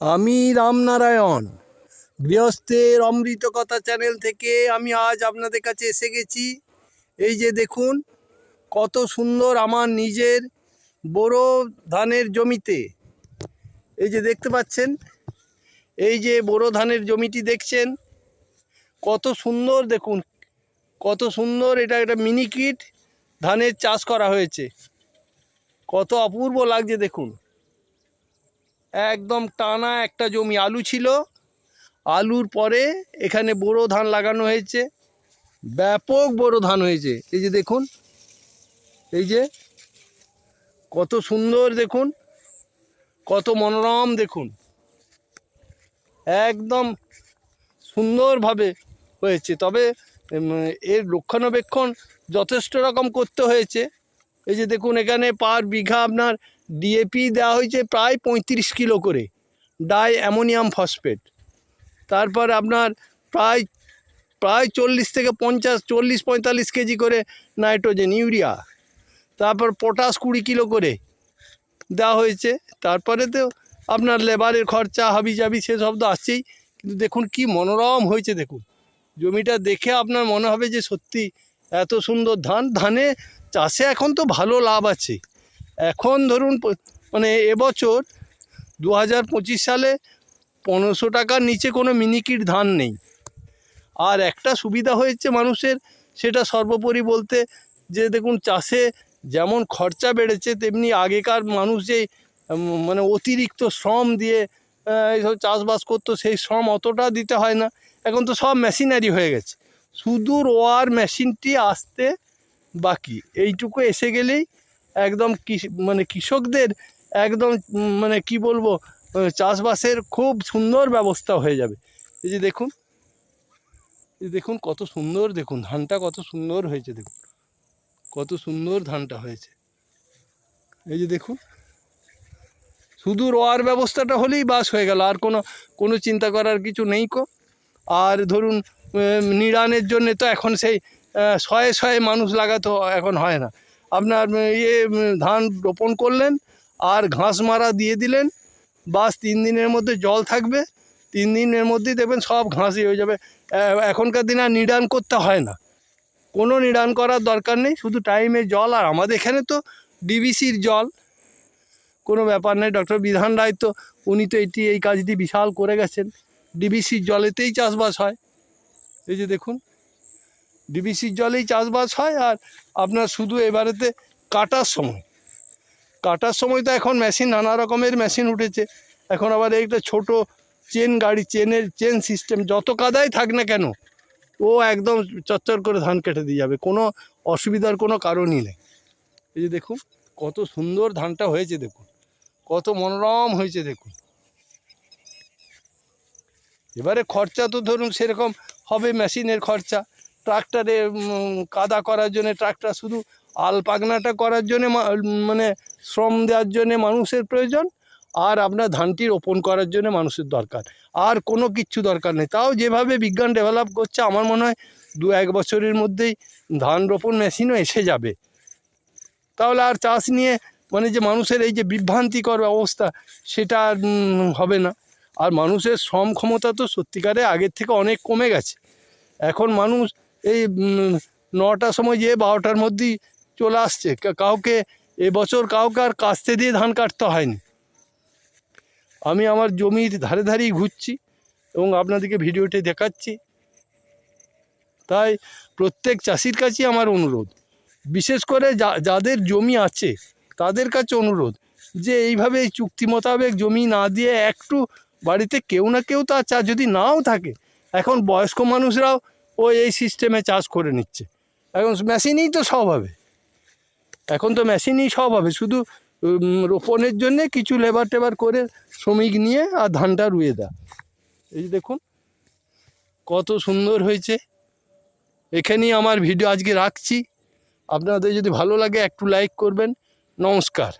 আমি রামনারায়ণ গৃহস্থের অমৃত কথা চ্যানেল থেকে আমি আজ আপনাদের কাছে এসে গেছি। এই যে দেখুন, কত সুন্দর আমার নিজের বোরো ধানের জমিতে। এই যে দেখতে পাচ্ছেন, এই যে বোরো ধানের জমিটি দেখছেন, কত সুন্দর দেখুন, কত সুন্দর এটা একটা মিনিকিট ধানের চাষ করা হয়েছে। কত অপূর্ব লাগছে দেখুন। একদম টানা একটা জমি আলু ছিল। আলুর পরে এখানে বোরো ধান লাগানো হয়েছে। ব্যাপক বোরো ধান হয়েছে। এই যে দেখুন, এই যে কত সুন্দর দেখুন, কত মনোরম দেখুন। একদম সুন্দরভাবে হয়েছে। তবে এর রক্ষণাবেক্ষণ যথেষ্ট রকম করতে হয়েছে। এই যে দেখুন, এখানে পার বিঘা আপনার ডিএপি দেওয়া হয়েছে প্রায় পঁয়ত্রিশ কিলো করে ডাই অ্যামোনিয়াম ফসফেট। তারপর আপনার প্রায় প্রায় চল্লিশ থেকে পঞ্চাশ, চল্লিশ পঁয়তাল্লিশ কেজি করে নাইট্রোজেন, ইউরিয়া। তারপর পটাশ কুড়ি কিলো করে দেওয়া হয়েছে। তারপরে তো আপনার লেবারের খরচা হাবি জাবি সেসব তো আসছেই। কিন্তু দেখুন কি মনোরম হয়েছে দেখুন। জমিটা দেখে আপনার মনে হবে যে সত্যি এত সুন্দর ধান। ধানে চাষে এখন তো ভালো লাভ আছে। এখন ধরুন মানে এবছর দু হাজার পঁচিশ সালে পনেরোশো টাকার নিচে কোনো মিনিকিট ধান নেই। আর একটা সুবিধা হয়েছে মানুষের, সেটা সর্বোপরি বলতে যে দেখুন চাষে যেমন খরচা বেড়েছে, তেমনি আগেকার মানুষ যে মানে অতিরিক্ত শ্রম দিয়ে এইসব চাষবাস করতো, সেই শ্রম অতটা দিতে হয় না। এখন তো সব মেশিনারি হয়ে গেছে। শুধু রোয়ার মেশিনটি আসতে বাকি। এইটুকু এসে গেলেই একদম মানে কৃষকদের একদম মানে কি বলব চাষবাসের খুব সুন্দর ব্যবস্থা হয়ে যাবে। এই যে দেখুন, এই দেখুন কত সুন্দর, দেখুন ধানটা কত সুন্দর হয়েছে, দেখুন। কত সুন্দর ধানটা হয়েছে। এই যে দেখুন, শুধু রোয়ার ব্যবস্থাটা হলেই বাস হয়ে গেল, আর কোনো কোনো চিন্তা করার কিছু নেই কো। আর ধরুন নিড়ানের জন্যে তো এখন সেই শয়ে শয়ে মানুষ লাগাতো, এখন হয় না। আপনার ইয়ে ধান রোপণ করলেন, আর ঘাস মারা দিয়ে দিলেন। বাস তিন দিনের মধ্যে জল থাকবে। তিন দিনের মধ্যেই দেখবেন সব ঘাসই হয়ে যাবে। এখনকার দিনে আর নিড়ান করতে হয় না। কোনো নিড়ান করার দরকার নেই, শুধু টাইমে জল, আর আমাদের এখানে তো ডিবিসির জল। কোনো ব্যাপার নেই ডক্টর বিধান রায় তো, উনি তো এটি, এই কাজটি বিশাল করে গেছেন। ডিবিসির জলেতেই চাষবাস হয়। এই যে দেখুন। ডিবিসির জলেই চাষবাস হয় আর আপনার শুধু এবারেতে কাটার সময়। কাটার সময় তো এখন মেশিন নানা রকমের মেশিন উঠেছে। এখন আবার এইটা ছোট চেন গাড়ি চেনের চেন সিস্টেম যত কাদাই থাক না কেন, ও একদম চচ্চর করে ধান কেটে দিয়ে যাবে। কোনো অসুবিধার কোনো কারণই নেই। এই যে দেখুন, কত সুন্দর ধানটা হয়েছে দেখুন। কত মনোরম হয়েছে দেখুন। এবারে খরচা তো ধরুন সেরকম হবে মেশিনের খরচা। ট্রাক্টরে কাদা করার জন্য ট্রাক্টর, শুধু আল পাগনাটা করার জন্য মানে শ্রম দেওয়ার জন্য মানুষের প্রয়োজন, আর আপনার ধানটি রোপণ করার জন্য মানুষের দরকার। আর কোনো কিচ্ছু দরকার নেই। তাও যেভাবে বিজ্ঞান ডেভেলপ করছে, আমার মনে হয় দু এক বছরের মধ্যেই ধান রোপণ মেশিনও এসে যাবে। তাহলে আর চাষ নিয়ে মানে যে মানুষের এই যে বিভ্রান্তিকর অবস্থা, সেটা আর হবে না। আর মানুষের শ্রম ক্ষমতা তো সত্যিকারে আগের থেকে অনেক কমে গেছে। এখন মানুষ এই নটার সময় যেয়ে বারোটার মধ্যেই চলে আসছে। কাউকে এবছর কাউকে আর কাস্তে দিয়ে ধান কাটতে হয়নি। আমি আমার জমির ধারে ধারেই ঘুরছি এবং আপনাদেরকে ভিডিওটি দেখাচ্ছি। তাই প্রত্যেক চাষির কাছেই আমার অনুরোধ। বিশেষ করে যাদের জমি আছে, তাদের কাছে অনুরোধ যে এইভাবে এই চুক্তি মোতাবেক জমি না দিয়ে একটু বাড়িতে কেউ না কেউ তা চা, যদি নাও থাকে, এখন বয়স্ক মানুষরাও ওই এই সিস্টেমে চাষ করে নিচ্ছে। এখন মেশিনই তো সব হবে। এখন তো মেশিনই সব হবে। শুধু রোপণের জন্যে কিছু লেবার টেবার করে শ্রমিক নিয়ে আর ধানটা রুয়ে দেয় এই দেখুন, কত সুন্দর হয়েছে। এখানেই আমার ভিডিও আজকে রাখছি। আপনাদের যদি ভালো লাগে একটু লাইক করবেন। নমস্কার।